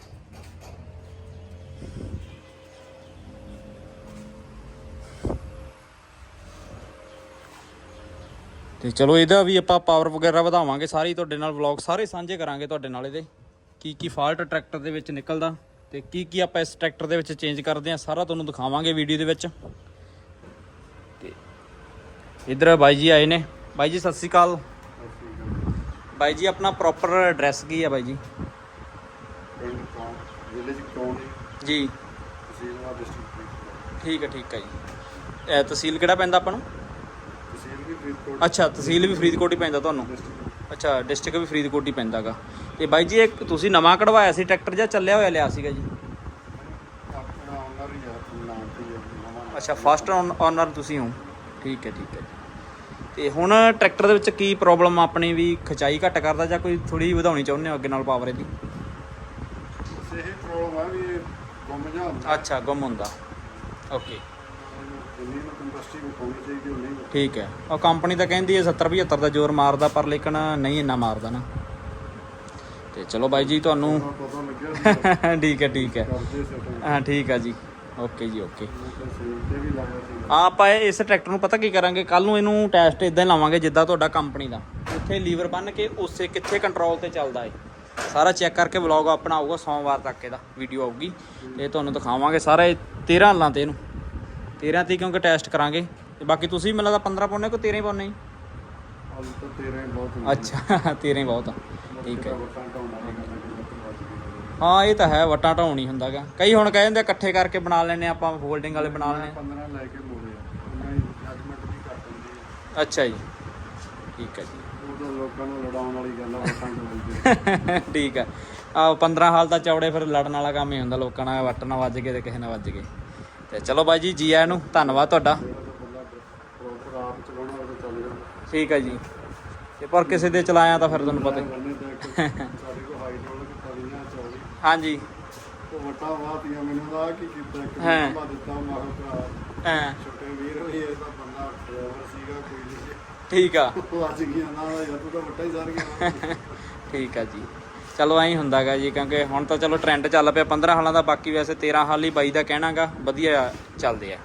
Speaker 1: ਤੇ ਚਲੋ ਇਹਦਾ ਵੀ ਆਪਾਂ ਪਾਵਰ ਵਗੈਰਾ ਵਧਾਵਾਂਗੇ ਸਾਰੇ ਤੁਹਾਡੇ ਨਾਲ ਵਲੌਗ ਸਾਰੇ ਸਾਂਝੇ ਕਰਾਂਗੇ ਤੁਹਾਡੇ ਨਾਲ ਇਹਦੇ। ਕੀ ਕੀ ਫਾਲਟ ਟਰੈਕਟਰ ਦੇ ਵਿੱਚ ਨਿਕਲਦਾ ਤੇ ਕੀ ਕੀ ਆਪਾਂ ਇਸ ਟਰੈਕਟਰ ਦੇ ਵਿੱਚ ਚੇਂਜ ਕਰਦੇ ਆ ਸਾਰਾ ਤੁਹਾਨੂੰ ਦਿਖਾਵਾਂਗੇ ਵੀਡੀਓ ਦੇ ਵਿੱਚ। ਤੇ ਇਧਰ ਬਾਈ ਜੀ ਆਏ ਨੇ। ਬਾਈ ਜੀ ਸਤਿ ਸ਼੍ਰੀ ਅਕਾਲ। ਬਾਈ ਜੀ ਆਪਣਾ ਪ੍ਰੋਪਰ ਐਡਰੈਸ ਕੀ ਹੈ ਬਾਈ ਜੀ? ਜੀ। ਠੀਕ ਹੈ ਠੀਕ ਹੈ ਜੀ। ਇਹ ਤਹਿਸੀਲ ਕਿਹੜਾ ਪੈਂਦਾ ਆਪਾਂ ਨੂੰ?
Speaker 2: ਫਰੀਦਕੋਟ।
Speaker 1: ਅੱਛਾ ਤਹਿਸੀਲ ਵੀ ਫਰੀਦਕੋਟ ਹੀ ਪੈਂਦਾ ਤੁਹਾਨੂੰ? ਅੱਛਾ ਡਿਸਟ੍ਰਿਕਟ ਵੀ ਫਰੀਦਕੋਟ ਹੀ ਪੈਂਦਾਗਾ। ਤੇ ਬਾਈ ਜੀ ਇੱਕ ਤੁਸੀਂ ਨਵਾਂ ਕਢਵਾਇਆ ਸੀ ਟਰੈਕਟਰ ਜਾਂ ਚੱਲਿਆ ਹੋਇਆ ਲਿਆ ਸੀਗਾ ਜੀ?
Speaker 2: ਆਪਣਾ ਓਨਰ ਹੀ ਆ ਆਪਣਾ ਨਾਮ ਤੇ ਹੀ ਆ, ਨਵਾਂ
Speaker 1: ਅੱਛਾ ਫਸਟ ਓਨਰ ਤੁਸੀਂ ਹੋ। ਠੀਕ ਹੈ ਠੀਕ ਹੈ ਤੇ ਹੁਣ ਟਰੈਕਟਰ ਦੇ ਵਿੱਚ ਕੀ ਪ੍ਰੋਬਲਮ ਆਪਣੀ ਵੀ ਖਚਾਈ ਘੱਟ ਕਰਦਾ ਜਾਂ ਕੋਈ ਥੋੜੀ ਵਧਾਉਣੀ ਚਾਹੁੰਦੇ ਹੋ ਅੱਗੇ ਨਾਲ ਪਾਵਰ ਇਹਦੀ
Speaker 2: ਬਸ ਇਹ ਪ੍ਰੋਬਲਮ ਆ ਵੀ ਇਹ ਗੁੰਮ ਜਾ ਹੁੰਦਾ।
Speaker 1: ਅੱਛਾ ਗੁੰਮ ਹੁੰਦਾ। ਓਕੇ
Speaker 2: ਇੰਡਸਟਰੀ ਨੂੰ ਪਾਉਣੀ ਚਾਹੀਦੀ ਉਹ ਨਹੀਂ
Speaker 1: ਠੀਕ ਹੈ। ਉਹ ਕੰਪਨੀ ਤਾਂ ਕਹਿੰਦੀ ਹੈ 70 75 ਦਾ ਜ਼ੋਰ ਮਾਰਦਾ ਪਰ ਲੇਕਿਨ ਨਹੀਂ ਇੰਨਾ ਮਾਰਦਾ ਨਾ। ਤੇ ਚਲੋ ਬਾਈ ਜੀ ਤੁਹਾਨੂੰ
Speaker 2: ਉਹਨਾਂ ਪਤਾ ਲੱਗਿਆ ਸੀ।
Speaker 1: ਠੀਕ ਹੈ ਠੀਕ ਹੈ।
Speaker 2: ਕਰਦੇ ਸੈਟਲ
Speaker 1: ਹਾਂ ਠੀਕ ਹੈ ਜੀ। ਓਕੇ ਜੀ ਓਕੇ।
Speaker 2: ਸੇਲ ਤੇ ਵੀ ਲਾਇਆ ਸੀ।
Speaker 1: ਆ ਆਪਾਂ ਇਹ- ਇਸ ਟਰੈਕਟਰ ਨੂੰ ਪਤਾ ਕੀ ਕਰਾਂਗੇ? ਕੱਲ ਨੂੰ ਇਹਨੂੰ ਟੈਸਟ ਇਦਾਂ ਹੀ ਲਾਵਾਂਗੇ ਜਿੱਦਾਂ ਤੁਹਾਡਾ ਕੰਪਨੀ ਦਾ। ਉੱਥੇ ਲੀਵਰ ਬੰਨ ਕੇ ਉਸੇ ਕਿੱਥੇ ਕੰਟਰੋਲ ਤੇ ਚੱਲਦਾ ਏ ਸਾਰਾ ਚੈੱਕ ਕਰਕੇ ਵਲੌਗ ਆਪਣਾ ਆਊਗਾ ਸੋਮਵਾਰ ਤੱਕ ਇਹਦਾ ਵੀਡੀਓ ਆਊਗੀ। ਤੇ ਤੁਹਾਨੂੰ ਦਿਖਾਵਾਂਗੇ ਸਾਰਾ ਇਹ 13 ਹਾਲਾਂ ਤੇ ਇਹਨੂੰ। 13 ਤੇ ਕਿਉਂਕਿ ਟੈਸਟ ਕਰਾਂਗੇ। ਤੇ ਬਾਕੀ ਤੁਸੀਂ ਮੈਨੂੰ ਲੱਗਦਾ 15 ਪਾਉਣੇ ਕੋ 13 ਹੀ ਪਾਉਣੇ
Speaker 2: ਹਾਲ ਤਾਂ 13 ਹੀ ਬਹੁਤ ਹੁੰਦਾ
Speaker 1: ਅੱਛਾ 13 ਹੀ ਬਹੁਤ ਆ। ਠੀਕ ਹੈ। ਹਾਂ ਇਹ ਤਾਂ ਹੈ ਵਟਾਂ ਢਾਉਣੀ ਹੁੰਦਾਗਾ ਕਈ ਹੁਣ ਕਹਿ ਜਾਂਦੇ ਇਕੱਠੇ ਕਰਕੇ ਬਣਾ ਲੈਣੇ ਆਪਾਂ ਫੋਲਡਿੰਗ ਵਾਲੇ ਬਣਾ ਲੈਣੇ
Speaker 2: 15 ਲੈ ਕੇ ਮੋੜੇ ਉਹਨਾਂ ਹੀ ਜੱਜਮੈਂਟ ਵੀ ਕਰ ਦਿੰਦੀ ਹੈ
Speaker 1: ਅੱਛਾ ਜੀ। ਠੀਕ ਹੈ ਜੀ।
Speaker 2: ਉਹ ਤਾਂ ਲੋਕਾਂ ਨੂੰ ਲੜਾਉਣ ਵਾਲੀ ਗੱਲ ਆ ਵਟਾਂ ਢਾਉਂਦੇ
Speaker 1: ਠੀਕ ਆ। ਆ 15 ਹਾਲ ਤਾਂ ਚੌੜੇ ਫਿਰ ਲੜਨ ਵਾਲਾ ਕੰਮ ਹੀ ਹੁੰਦਾ ਲੋਕਾਂ ਨਾਲ ਵੱਟ ਨਾ ਵੱਜ ਗਏ ਤੇ ਕਿਸੇ ਨਾਲ ਵੱਜ ਗਏ। ਤੇ ਚਲੋ ਬਾਈ ਜੀ ਜੀ ਆਇਆਂ ਨੂੰ ਧੰਨਵਾਦ ਤੁਹਾਡਾ। ਠੀਕ ਹੈ ਜੀ। ਤੇ ਪਰ ਕਿਸੇ ਦੇ ਚਲਾਇਆ ਤਾਂ ਫਿਰ ਤੁਹਾਨੂੰ ਪਤਾ ਹੀ। ਹਾਂਜੀ।
Speaker 2: ਉਹ ਵਟਾ ਵਾਤੀਆਂ ਮੈਨੂੰ ਦਾ ਕੀ ਕੀਤਾ ਇੱਕ
Speaker 1: ਹਾਂ।
Speaker 2: ਨੰਬਰ ਦਿੱਤਾ ਮਾਰੋ ਭਰਾ
Speaker 1: ਹਾਂ।
Speaker 2: ਛੋਟੇ ਵੀਰ ਹੋਈ ਇਹ ਤਾਂ ਬੰਦਾ ਡਰਾਈਵਰ ਸੀਗਾ ਕੋਈ ਨਹੀਂ
Speaker 1: ਠੀਕ ਆ।
Speaker 2: ਸੀ ਉਹ ਅੱਜ ਗਿਆ ਨਾਲ ਯਾਰ ਤੂੰ ਤਾਂ ਵੱਟਾ ਹੀ ਸਰ ਗਿਆ
Speaker 1: ਠੀਕ ਆ ਜੀ। ਚਲੋ ਐਂ ਹੁੰਦਾਗਾ ਜੀ, ਕਿਉਂਕਿ ਹੁਣ ਤਾਂ ਚਲੋ ਟ੍ਰੈਂਡ ਚੱਲ ਪਿਆ 15 ਹਾਲਾਂ ਦਾ, ਬਾਕੀ ਵੈਸੇ 13 ਹਾਲ ਹੀ ਬਾਈ ਦਾ ਕਹਿਣਾਗਾ, ਵਧੀਆ ਚੱਲਦੇ ਆ।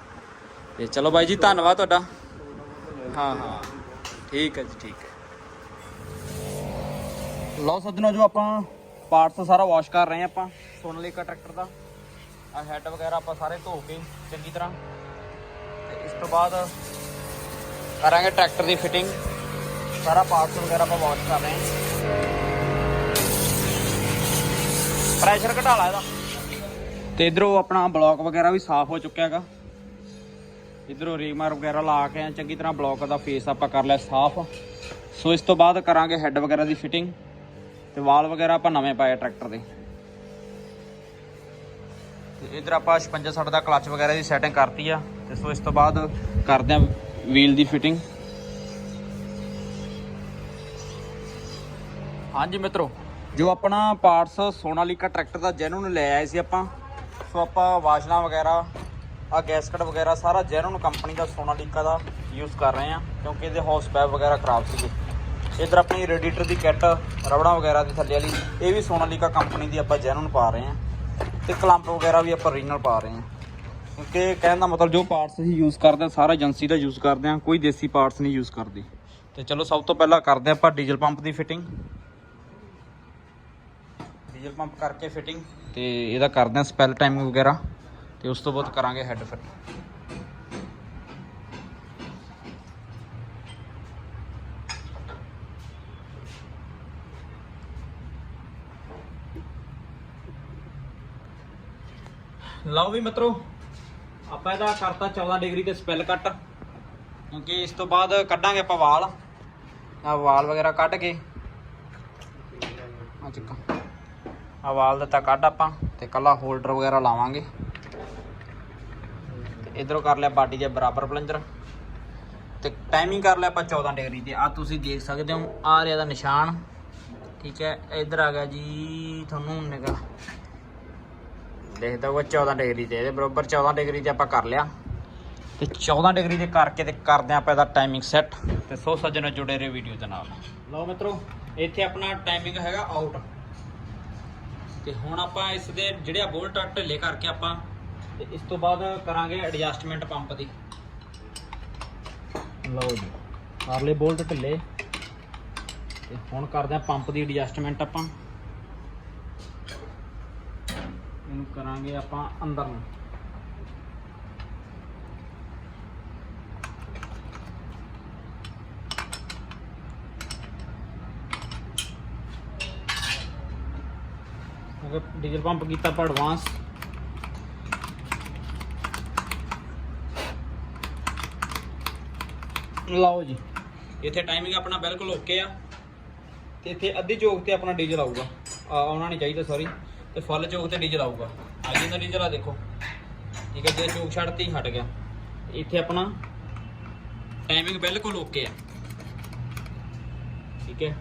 Speaker 1: ਤੇ ਚਲੋ ਬਾਈ ਜੀ, ਧੰਨਵਾਦ ਤੁਹਾਡਾ। ਹਾਂ ਹਾਂ। ਠੀਕ ਹੈ ਜੀ, ਠੀਕ ਹੈ। ਲਓ ਸੱਜਣੋ ਜੋ ਆਪਾਂ ਪਾਰਟਸ ਸਾਰਾ ਵਾਸ਼ ਕਰ ਰਹੇ ਹਾਂ ਆਪਾਂ, ਸੁਣ ਸੋਨਲੀਕਾ ਟਰੈਕਟਰ ਦਾ। ਆ ਹੈੱਡ ਵਗੈਰਾ ਆਪਾਂ ਸਾਰੇ ਧੋ ਕੇ, ਚੰਗੀ ਤਰ੍ਹਾਂ। ਤੇ ਇਸ ਤੋਂ ਬਾਅਦ ਕਰਾਂਗੇ ਟਰੈਕਟਰ ਦੀ ਫਿਟਿੰਗ ਸਾਰਾ ਪਾਰਟਸ ਵਗੈਰਾ ਆਪਾਂ ਵਾਸ਼ ਕਰ ਰਹੇ ਹਾਂ। ਪ੍ਰੈਸ਼ਰ ਘਟਾ ਲਾ ਇਹਦਾ। ਤੇ ਇਧਰੋਂ ਆਪਣਾ ਬਲੌਕ ਵਗੈਰਾ ਵੀ ਸਾਫ਼ ਹੋ ਚੁੱਕਿਆ ਹੈਗਾ। ਇਧਰੋਂ ਰੀਮਰ ਵਗੈਰਾ ਲਾ ਕੇ ਆ ਚੰਗੀ ਤਰ੍ਹਾਂ ਬਲੌਕ ਦਾ ਫੇਸ ਆਪਾਂ ਕਰ ਲਿਆ ਸਾਫ਼। ਸੋ ਇਸ ਤੋਂ ਬਾਅਦ ਕਰਾਂਗੇ ਹੈੱਡ ਵਗੈਰਾ ਦੀ ਫਿਟਿੰਗ ਤੇ ਵਾਲ ਵਗੈਰਾ ਆਪਾਂ ਨਵੇਂ ਪਾਏ ਟਰੈਕਟਰ ਦੇ। ਤੇ ਇਧਰ ਆਪਾਂ 56 60 ਦਾ ਕਲਚ ਵਗੈਰਾ ਦੀ ਸੈਟਿੰਗ ਕਰਤੀ ਆ। ਤੇ ਸੋ ਇਸ ਤੋਂ ਬਾਅਦ ਕਰਦੇ ਆ ਵੀਲ ਦੀ ਫਿਟਿੰਗ ਹਾਂਜੀ ਮਿੱਤਰੋ ਜੋ ਆਪਣਾ ਪਾਰਟਸ ਸੋਨਾਲੀਕਾ ਟਰੈਕਟਰ ਦਾ ਜੈਨੂਨ ਲੈ ਆਏ ਸੀ ਆਪਾਂ। ਸੋ ਆਪਾਂ ਵਾਸ਼ਨਾ ਵਗੈਰਾ, ਆ ਗੈਸਕਟ ਵਗੈਰਾ ਸਾਰਾ ਜੈਨੂਨ ਕੰਪਨੀ ਦਾ, ਸੋਨਾਲੀਕਾ ਦਾ ਯੂਜ਼ ਕਰ ਰਹੇ ਆ ਕਿਉਂਕਿ ਇਹਦੇ ਹੌਸ ਪੈਪ ਵਗੈਰਾ ਖਰਾਬ ਸੀਗੇ। ਇਧਰ ਆਪਣੀ ਰੇਡੀਏਟਰ ਦੀ ਕਿੱਟ ਰਬੜਾਂ ਵਗੈਰਾ ਦੀ ਥੱਲੇ ਵਾਲੀ, ਇਹ ਵੀ ਸੋਨਾਲੀਕਾ ਕੰਪਨੀ ਦੀ ਆਪਾਂ ਜੈਨੂਨ ਪਾ ਰਹੇ ਆ ਤੇ ਕਲੰਪ ਵਗੈਰਾ ਵੀ ਆਪਾਂ ਰੀਜਨਲ ਪਾ ਰਹੇ ਆ ਕਿਉਂਕਿ ਕਹਿਣ ਦਾ ਮਤਲਬ ਜੋ ਪਾਰਟਸ ਅਸੀਂ ਯੂਜ਼ ਕਰਦੇ ਆ ਸਾਰਾ ਏਜੰਸੀ ਦਾ ਯੂਜ਼ ਕਰਦੇ ਆ ਕੋਈ ਦੇਸੀ ਪਾਰਟਸ ਨਹੀਂ ਯੂਜ਼ ਕਰਦੇ। ਤੇ ਚਲੋ ਸਭ ਤੋਂ ਪਹਿਲਾਂ ਕਰਦੇ ਆਪਾਂ ਡੀਜ਼ਲ ਪੰਪ ਦੀ ਫਿਟਿੰਗ ਡੀਜ਼ਲ ਪੰਪ ਕਰਕੇ ਫਿਟਿੰਗ ਤੇ ਇਹਦਾ ਕਰਦੇ ਆ ਸਪੈਲ ਟਾਈਮਿੰਗ ਵਗੈਰਾ ਤੇ ਉਸ ਤੋਂ ਬਾਅਦ ਕਰਾਂਗੇ ਹੈੱਡ ਫਿਟਿੰਗ ਲਓ ਵੀ ਮਿੱਤਰੋ ਆਪਾਂ ਇਹਦਾ ਕਰਤਾ 14 ਡਿਗਰੀ ਤੇ ਸਪੈਲ ਕੱਟ ਕਿਉਂਕਿ ਇਸ ਤੋਂ ਬਾਅਦ ਕੱਢਾਂਗੇ ਆਪਾਂ ਵਾਲ। ਆ ਵਾਲ ਵਗੈਰਾ ਕੱਢ ਕੇ। ਆ ਚੱਕਾ। ਆ ਵਾਲ ਦਿੱਤਾ ਕੱਢ ਆਪਾਂ ਤੇ ਕੱਲਾ ਹੋਲਡਰ ਵਗੈਰਾ ਲਾਵਾਂਗੇ। ਤੇ ਇਧਰੋਂ ਕਰ ਲਿਆ ਬਾਡੀ ਦੇ ਬਰਾਬਰ ਪਲੰਜਰ ਤੇ ਟਾਈਮਿੰਗ ਕਰ ਲਿਆ ਆਪਾਂ 14 ਡਿਗਰੀ ਤੇ। ਆ ਤੁਸੀਂ ਦੇਖ ਸਕਦੇ ਹੋ ਆ ਰਿਹਾ ਦਾ ਨਿਸ਼ਾਨ। ਠੀਕ ਹੈ, ਇਧਰ ਆ ਗਿਆ ਜੀ, ਤੁਹਾਨੂੰ ਨਿਗਾ ਦੇਖਦਾ ਉਹ 14 ਡਿਗਰੀ ਤੇ, ਇਹਦੇ ਬਰਾਬਰ 14 ਡਿਗਰੀ ਤੇ ਆਪਾਂ ਕਰ ਲਿਆ। ਤੇ 14 ਡਿਗਰੀ ਤੇ ਕਰਕੇ ਤੇ ਕਰਦੇ ਆਪਾਂ ਇਹਦਾ ਟਾਈਮਿੰਗ ਸੈੱਟ ਤੇ ਸੋ ਸੱਜਣੋ ਜੁੜੇ ਰਹੇ ਵੀਡੀਓ ਦੇ ਨਾਲ। ਲਓ ਮਿੱਤਰੋ, ਇੱਥੇ ਆਪਣਾ ਟਾਈਮਿੰਗ ਹੈਗਾ ਆਊਟ ਤੇ ਹੁਣ ਆਪਾਂ ਇਸ ਦੇ ਜਿਹੜੇ ਆ ਬੋਲਟ ਆ, ਢਿੱਲੇ ਕਰਕੇ ਆਪਾਂ ਤੇ ਇਸ ਤੋਂ ਬਾਅਦ ਕਰਾਂਗੇ ਐਡਜਸਟਮੈਂਟ ਪੰਪ ਦੀ। ਲਓ ਜੀ ਕਰ ਬੋਲਟ ਢਿੱਲੇ। ਤੇ ਹੁਣ ਕਰਦੇ ਆ ਪੰਪ ਦੀ ਐਡਜਸਟਮੈਂਟ ਆਪਾਂ। ਇਹਨੂੰ ਕਰਾਂਗੇ ਆਪਾਂ ਅੰਦਰ ਨੂੰ। ਅਗਰ ਡੀਜ਼ਲ ਪੰਪ ਕੀਤਾ ਆਪਾਂ ਐਡਵਾਂਸ ਲਓ ਜੀ। ਇੱਥੇ ਟਾਈਮਿੰਗ ਆਪਣਾ ਬਿਲਕੁਲ ਓਕੇ ਆ। ਤੇ ਇੱਥੇ ਅੱਧੀ ਚੌਕ ਤੇ ਆਪਣਾ ਡੀਜ਼ਲ ਆਊਗਾ। ਆਉਣਾ ਨਹੀਂ ਚਾਹੀਦਾ ਸੌਰੀ ਤੇ ਫੁੱਲ ਚੌਕ ਤੇ ਡੀਜ਼ਲ ਆਊਗਾ। ਅੱਜ ਦਾ ਡੀਜ਼ਲ ਆ, ਦੇਖੋ। ਠੀਕ ਹੈ ਜੇ ਚੌਕ ਛੱਡਤੀ ਹਟ ਗਿਆ। ਇੱਥੇ ਆਪਣਾ ਟਾਈਮਿੰਗ ਬਿਲਕੁਲ ਓਕੇ ਆ। ਠੀਕ ਹੈ।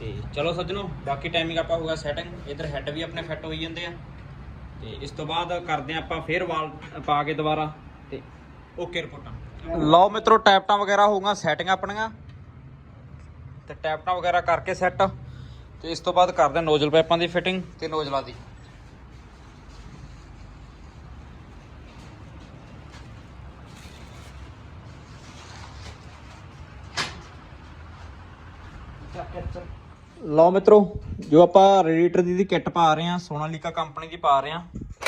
Speaker 1: ਤੇ ਚਲੋ ਸੱਜਣੋ, ਬਾਕੀ ਟਾਈਮਿੰਗ ਆਪਾਂ ਹੋਗਾ ਸੈਟਿੰਗ ਇਧਰ ਹੈੱਡ ਵੀ ਆਪਣੇ ਫਿੱਟ ਹੋਈ ਜਾਂਦੇ ਆ। ਤੇ ਇਸ ਤੋਂ ਬਾਅਦ ਕਰਦੇ ਆ ਆਪਾਂ ਫੇਰ ਵਾਲ ਪਾ ਕੇ ਦੁਬਾਰਾ। ਤੇ ਓਕੇ ਰਿਪੋਰਟਾਂ। ਲਓ ਮਿੱਤਰੋ, ਟੈਪਟਾਂ ਵਗੈਰਾ ਹੋਊਗਾ ਸੈਟਿੰਗ ਆਪਣੀਆਂ। ਤੇ ਟੈਪਟਾਂ ਵਗੈਰਾ ਕਰਕੇ ਸੈੱਟ ਤੇ ਇਸ ਤੋਂ ਬਾਅਦ ਕਰਦੇ ਆ ਨੋਜ਼ਲ ਪਾਈਪਾਂ ਦੀ ਫਿਟਿੰਗ ਤੇ ਨੋਜ਼ਲਾਂ ਦੀ। ਲਓ ਮਿੱਤਰੋ ਜੋ ਆਪਾਂ ਰੇਡੀਏਟਰ ਦੀ ਦੀ ਕਿੱਟ ਪਾ ਰਹੇ ਆ ਸੋਨਾਲੀਕਾ ਕੰਪਨੀ ਦੀ ਪਾ ਰਹੇ ਆ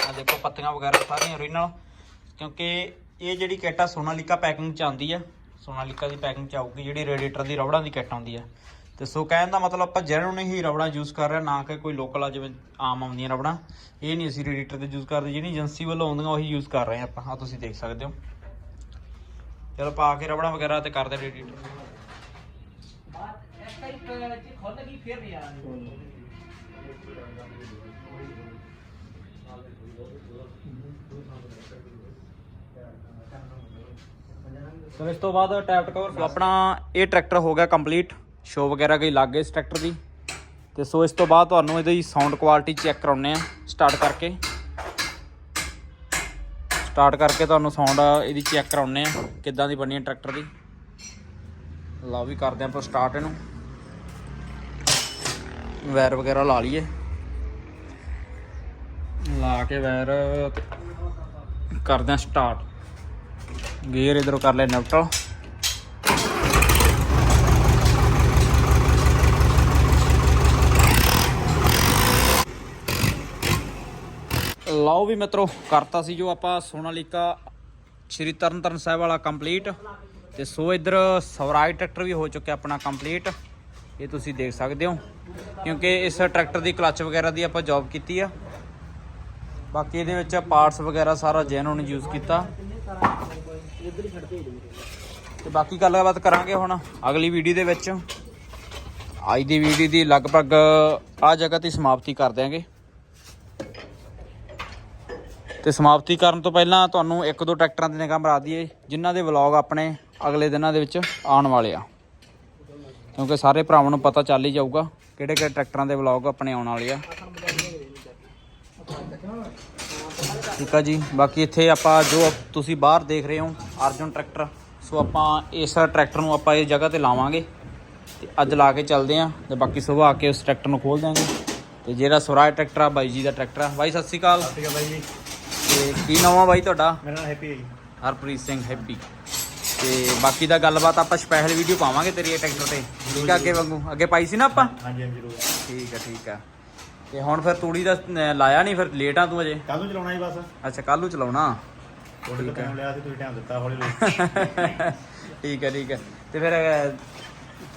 Speaker 1: ਆ ਦੇਖੋ ਪੱਤੀਆਂ ਵਗੈਰਾ ਸਾਰੀਆਂ ਓਰੀਜਨਲ ਕਿਉਂਕਿ ਇਹ ਜਿਹੜੀ ਕਿੱਟ ਆ ਸੋਨਾਲੀਕਾ ਪੈਕਿੰਗ ਚ ਆਉਂਦੀ ਆ। ਸੋਨਾਲੀਕਾ ਦੀ ਪੈਕਿੰਗ ਚ ਆਊਗੀ ਜਿਹੜੀ ਰੇਡੀਏਟਰ ਦੀ ਰਬੜਾਂ ਦੀ ਕਿੱਟ ਆਉਂਦੀ ਆ। ਤੇ ਸੋ ਕਹਿਣ ਦਾ ਮਤਲਬ ਆਪਾਂ ਜੈਨੂਨ ਹੀ ਰਬੜਾਂ ਯੂਜ਼ ਕਰ ਰਹੇ ਹਾਂ, ਨਾ ਕਿ ਕੋਈ ਲੋਕਲ ਆ ਜਿਵੇਂ ਆਮ ਆਉਂਦੀਆਂ ਰਬੜਾਂ। ਇਹ ਨਹੀਂ ਅਸੀਂ ਰੇਡੀਏਟਰ ਤੇ ਯੂਜ਼ ਕਰਦੇ ਜਿਹੜੀ ਏਜੰਸੀ ਵੱਲੋਂ ਆਉਂਦੀਆਂ ਉਹੀ ਯੂਜ਼ ਕਰ ਰਹੇ ਆ ਆਪਾਂ। ਆ ਤੁਸੀਂ ਦੇਖ ਸਕਦੇ ਹੋ। ਚਲੋ ਪਾ ਕੇ ਰਬੜਾਂ ਵਗੈਰਾ ਤੇ ਕਰਦੇ ਰੇਡੀਏਟਰ ਸੋ ਇਸ ਤੋਂ ਬਾਅਦ ਟੈਪਟ ਕਵਰ ਆਪਣਾ ਇਹ ਟਰੈਕਟਰ ਹੋ ਗਿਆ ਕੰਪਲੀਟ। ਸ਼ੋ ਵਗੈਰਾ ਗਈ ਲੱਗ ਗਈ ਇਸ ਟਰੈਕਟਰ ਦੀ। ਤੇ ਸੋ ਇਸ ਤੋਂ ਬਾਅਦ ਤੁਹਾਨੂੰ ਇਹਦੀ ਸਾਊਂਡ ਕੁਆਲਿਟੀ ਚੈੱਕ ਕਰਾਉਨੇ ਆ ਸਟਾਰਟ ਕਰਕੇ। ਸਟਾਰਟ ਕਰਕੇ ਤੁਹਾਨੂੰ ਸਾਊਂਡ ਇਹਦੀ ਚੈੱਕ ਕਰਾਉਨੇ ਆ ਕਿੱਦਾਂ ਦੀ ਬਣੀ ਹੈ ਟਰੈਕਟਰ ਦੀ। ਲਓ ਵੀ ਕਰਦੇ ਆਪਾਂ ਸਟਾਰਟ ਇਹਨੂੰ। ਵਾਇਰ ਵਗੈਰਾ ਲਾ ਲਈਏ ਲਾ ਕੇ ਵਾਇਰ ਤੇ ਕਰਦੇ ਆ ਸਟਾਰਟ ਗੇਅਰ ਇਧਰੋਂ ਕਰ ਲੈ ਨਿਊਟਰਲ ਲਓ ਵੀ ਮਿੱਤਰੋ ਕਰਤਾ ਸੀ ਜੋ ਆਪਾਂ ਸੋਨਾਲੀਕਾ ਸ਼੍ਰੀ ਤਰਨਤਾਰਨ ਸਾਹਿਬ ਵਾਲਾ ਕੰਪਲੀਟ ਤੇ ਸੋ ਇਧਰ ਸਵਰਾਜ ਟਰੈਕਟਰ ਵੀ ਹੋ ਚੁੱਕਿਆ ਆਪਣਾ ਕੰਪਲੀਟ ਇਹ ਤੁਸੀਂ ਦੇਖ ਸਕਦੇ ਹੋ, ਕਿਉਂਕਿ ਇਸ ਟਰੈਕਟਰ ਦੀ ਕਲੱਚ ਵਗੈਰਾ ਦੀ ਆਪਾਂ ਜੌਬ ਕੀਤੀ ਆ। ਬਾਕੀ ਇਹਦੇ ਵਿੱਚ ਪਾਰਟਸ ਵਗੈਰਾ ਸਾਰਾ ਜੈਨੂਨ ਯੂਜ਼ ਕੀਤਾ। ਤੇ ਬਾਕੀ ਗੱਲਬਾਤ ਕਰਾਂਗੇ ਹੁਣ ਅਗਲੀ ਵੀਡੀਓ ਦੇ ਵਿੱਚ। ਅੱਜ ਦੀ ਵੀਡੀਓ ਦੀ ਲਗਭਗ ਆ ਜਗ੍ਹਾ ਤੇ ਸਮਾਪਤੀ ਕਰ ਦਿਆਂਗੇ। ਤੇ ਸਮਾਪਤੀ ਕਰਨ ਤੋਂ ਪਹਿਲਾਂ ਤੁਹਾਨੂੰ ਇੱਕ ਦੋ ਟਰੈਕਟਰਾਂ ਦੀ ਨਿਗਾਹ ਮਰਾ ਦਈਏ, ਜਿਨ੍ਹਾਂ ਦੇ ਵਲੌਗ ਆਪਣੇ ਅਗਲੇ ਦਿਨਾਂ ਦੇ ਵਿੱਚ ਆਉਣ ਵਾਲੇ ਆ। ਕਿਉਂਕਿ ਸਾਰੇ ਭਰਾਵਾਂ ਨੂੰ ਪਤਾ ਚੱਲ ਹੀ ਜਾਊਗਾ ਕਿਹੜੇ ਕਿਹੜੇ ਟਰੈਕਟਰਾਂ ਦੇ ਵਲੌਗ ਆਪਣੇ ਆਉਣ ਵਾਲੇ ਆ। ਠੀਕ ਆ ਜੀ ਬਾਕੀ ਇੱਥੇ ਆਪਾਂ ਜੋ ਤੁਸੀਂ ਬਾਹਰ ਦੇਖ ਰਹੇ ਹੋ ਅਰਜੁਨ ਟਰੈਕਟਰ। ਸੋ ਆਪਾਂ ਇਸ ਟਰੈਕਟਰ ਨੂੰ ਆਪਾਂ ਇਸ ਜਗ੍ਹਾ ਤੇ ਲਾਵਾਂਗੇ ਤੇ ਅੱਜ ਲਾ ਕੇ ਚੱਲਦੇ ਆਂ ਤੇ ਬਾਕੀ ਸਵੇਰ ਆ ਕੇ ਉਸ ਟਰੈਕਟਰ ਨੂੰ ਖੋਲ ਦਾਂਗੇ ਤੇ ਜਿਹੜਾ ਸਵਰਾਜ ਟਰੈਕਟਰ ਆ ਬਾਈ ਜੀ ਦਾ ਟਰੈਕਟਰ ਆ। ਬਾਈ ਸਤਿ ਸ਼੍ਰੀ ਅਕਾਲ।
Speaker 2: ਠੀਕ ਹੈ ਬਾਈ ਜੀ।
Speaker 1: ਤੇ ਕੀ ਨਾਮ ਆ ਬਾਈ ਤੁਹਾਡਾ?
Speaker 2: ਮੇਰਾ ਨਾਮ ਹੈਪੀ ਹੈ ਜੀ।
Speaker 1: ਹਰਪ੍ਰੀਤ ਸਿੰਘ ਹੈਪੀ। ਤੇ ਬਾਕੀ ਦਾ ਗੱਲਬਾਤ ਆਪਾਂ ਸਪੈਸ਼ਲ ਵੀਡੀਓ ਪਾਵਾਂਗੇ ਤੇਰੀ ਟਰੈਕਟਰ ਤੇ। ਠੀਕ ਆ ਅੱਗੇ ਵਾਂਗੂ। ਅੱਗੇ ਪਾਈ ਸੀ ਨਾ ਆਪਾਂ?
Speaker 2: ਹਾਂਜੀ ਹਾਂਜੀ ਜ਼ਰੂਰ।
Speaker 1: ਠੀਕ ਆ ਠੀਕ ਆ। ਤੇ ਹੁਣ ਫਿਰ ਤੂੜੀ ਦਾ ਲਾਇਆ ਨਹੀਂ ਫਿਰ? ਲੇਟ ਆ ਤੂੰ ਅਜੇ?
Speaker 2: ਕੱਲ ਨੂੰ ਚਲਾਉਣਾ ਹੀ ਬਸ।
Speaker 1: ਅੱਛਾ ਕੱਲ ਨੂੰ ਚਲਾਉਣਾ?
Speaker 2: ਥੋੜੇ ਟਾਈਮ ਲਿਆ ਸੀ ਤੁਸੀਂ ਟਾਈਮ ਦਿੱਤਾ ਹੌਲੀ ਹੌਲੀ।
Speaker 1: ਠੀਕ ਹੈ ਠੀਕ ਹੈ ਤੇ ਫਿਰ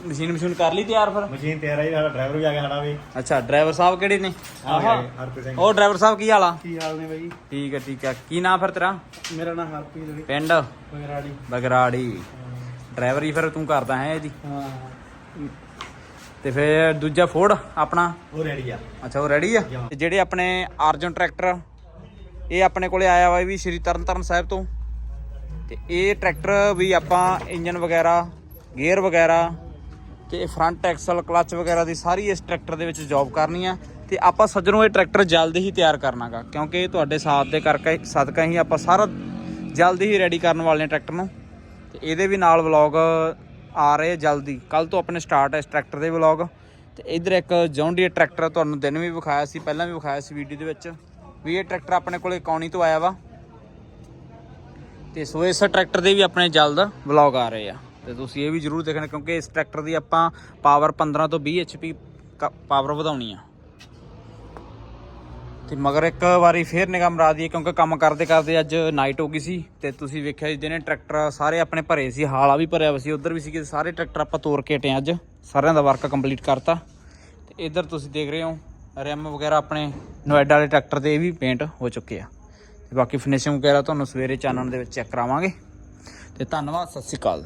Speaker 1: ਮਸ਼ੀਨ ਮਸ਼ੀਨ ਕਰ ਲਈ ਤਿਆਰ ਫਿਰ?
Speaker 2: ਮਸ਼ੀਨ ਤਿਆਰ ਆਈ ਸਾਡਾ ਡਰਾਈਵਰ ਵੀ ਆ ਗਿਆ ਸਾਡਾ ਵੀ।
Speaker 1: ਅੱਛਾ ਡਰਾਈਵਰ ਸਾਹਿਬ ਕਿਹੜੇ ਨੇ?
Speaker 2: ਆ ਗਿਆ ਹਰਪ੍ਰੀਤ ਸਿੰਘ।
Speaker 1: ਉਹ ਡਰਾਈਵਰ ਸਾਹਿਬ ਕੀ ਹਾਲ ਆ?
Speaker 2: ਕੀ ਹਾਲ ਨੇ ਬਾਈ?
Speaker 1: ਠੀਕ ਹੈ ਠੀਕ ਹੈ ਕੀ ਨਾਮ ਫਿਰ ਤੇਰਾ?
Speaker 2: ਮੇਰਾ ਨਾਮ ਹਰਪ੍ਰੀਤ ਜੀ।
Speaker 1: ਪਿੰਡ?
Speaker 2: ਬਗਰਾੜੀ।
Speaker 1: ਬਗਰਾੜੀ। ਡਰਾਈਵਰੀ ਫਿਰ ਤੂੰ ਕਰਦਾ ਹੈ ਇਹਦੀ।
Speaker 2: ਹਾਂ।
Speaker 1: ਤੇ ਫਿਰ ਦੂਜਾ ਫੋਰਡ ਆਪਣਾ?
Speaker 2: ਉਹ ਰੈਡੀ ਆ।
Speaker 1: ਅੱਛਾ ਉਹ ਰੈਡੀ ਆ? ਤੇ ਜਿਹੜੇ ਆਪਣੇ ਅਰਜਨ ਟਰੈਕਟਰ ਇਹ ਆਪਣੇ ਕੋਲੇ ਆਇਆ ਵਾ ਇਹ ਵੀ ਸ਼੍ਰੀ ਤਰਨਤਾਰਨ ਸਾਹਿਬ ਤੋਂ। ਤੇ ਇਹ ਟਰੈਕਟਰ ਵੀ ਆਪਾਂ ਇੰਜਨ ਵਗੈਰਾ ਗੇਅਰ ਵਗੈਰਾ ਤੇ ਫਰੰਟ ਐਕਸਲ ਕਲਚ ਵਗੈਰਾ ਦੀ ਸਾਰੀ ਇਸ ਟਰੈਕਟਰ ਦੇ ਵਿੱਚ ਜੌਬ ਕਰਨੀ ਆ ਤੇ ਆਪਾਂ ਸੱਜਣੋਂ ਇਹ ਟਰੈਕਟਰ ਜਲਦ ਹੀ ਤਿਆਰ ਕਰਨਾਗਾ, ਕਿਉਂਕਿ ਇਹ ਤੁਹਾਡੇ ਸਾਥ ਦੇ ਕਰਕੇ ਸਦਕਾ ਹੀ ਆਪਾਂ ਸਾਰਾ ਜਲਦ ਹੀ ਰੈਡੀ ਕਰਨ ਵਾਲੇ ਨੇ ਟਰੈਕਟਰ ਨੂੰ। ਤੇ ਇਹਦੇ ਵੀ ਨਾਲ ਵਲੌਗ ਆ ਰਹੇ ਆ ਜਲਦੀ। ਕੱਲ ਤੋਂ ਆਪਣੇ ਸਟਾਰਟ ਹੈ ਇਸ ਟਰੈਕਟਰ ਦੇ ਵਲੌਗ ਤੇ ਇਧਰ ਇੱਕ ਜੌਂਡੀਅਰ ਟਰੈਕਟਰ ਤੁਹਾਨੂੰ ਦਿਨ ਵੀ ਵਿਖਾਇਆ ਸੀ, ਪਹਿਲਾਂ ਵੀ ਵਿਖਾਇਆ ਸੀ ਵੀਡੀਓ ਦੇ ਵਿੱਚ। ਵੀ ਇਹ ਟਰੈਕਟਰ ਆਪਣੇ ਕੋਲੇ ਕੌਣੀ ਤੋਂ ਆਇਆ ਵਾ। ਤੇ ਸੋ ਇਸ ਟਰੈਕਟਰ ਦੇ ਵੀ ਆਪਣੇ ਜਲਦ ਵਲੌਗ ਆ ਰਹੇ ਆ। ਤੇ ਤੁਸੀਂ ਇਹ ਵੀ ਜਰੂਰ ਦੇਖਣਾ ਕਿਉਂਕਿ ਇਸ ਟਰੈਕਟਰ ਦੀ ਆਪਾਂ ਪਾਵਰ 15 ਤੋਂ 20 HP ਪਾਵਰ ਵਧਾਉਣੀ ਆ। ਤੇ ਮਗਰ ਇੱਕ ਵਾਰੀ ਫੇਰ ਨਿਗਾਹ ਮਰਾ ਦਈਏ ਕਿਉਂਕਿ ਕੰਮ ਕਰਦੇ ਕਰਦੇ ਅੱਜ ਨਾਈਟ ਹੋ ਗਈ ਸੀ ਤੇ ਤੁਸੀਂ ਵੇਖਿਆ ਜੀ ਦਿਨੇ ਟਰੈਕਟਰ ਸਾਰੇ ਆਪਣੇ ਭਰੇ ਸੀ, ਹਾਲਾ ਵੀ ਭਰਿਆ ਹੋਇਆ ਸੀ, ਉਧਰ ਵੀ ਸੀ ਸਾਰੇ ਟਰੈਕਟਰ ਆਪਾਂ ਤੋੜ ਕੇ ਹਟੇ ਅੱਜ। ਸਾਰਿਆਂ ਦਾ ਵਰਕ ਕੰਪਲੀਟ ਕਰਤਾ। ਤੇ ਇਧਰ ਤੁਸੀਂ ਦੇਖ ਰਹੇ ਹੋ ਰਿਮ ਵਗੈਰਾ ਆਪਣੇ ਨੋਇਡਾ ਵਾਲੇ ਟਰੈਕਟਰ ਤੇ ਇਹ ਵੀ ਪੇਂਟ ਹੋ ਚੁੱਕੇ ਆ। ਤੇ ਬਾਕੀ ਫਿਨਿਸ਼ਿੰਗ ਵਗੈਰਾ ਤੁਹਾਨੂੰ ਸਵੇਰੇ ਚਾਨਣ ਦੇ ਵਿੱਚ ਚੈੱਕ ਕਰਾਵਾਂਗੇ। ਤੇ ਧੰਨਵਾਦ, ਸਤਿ ਸ਼੍ਰੀ ਅਕਾਲ।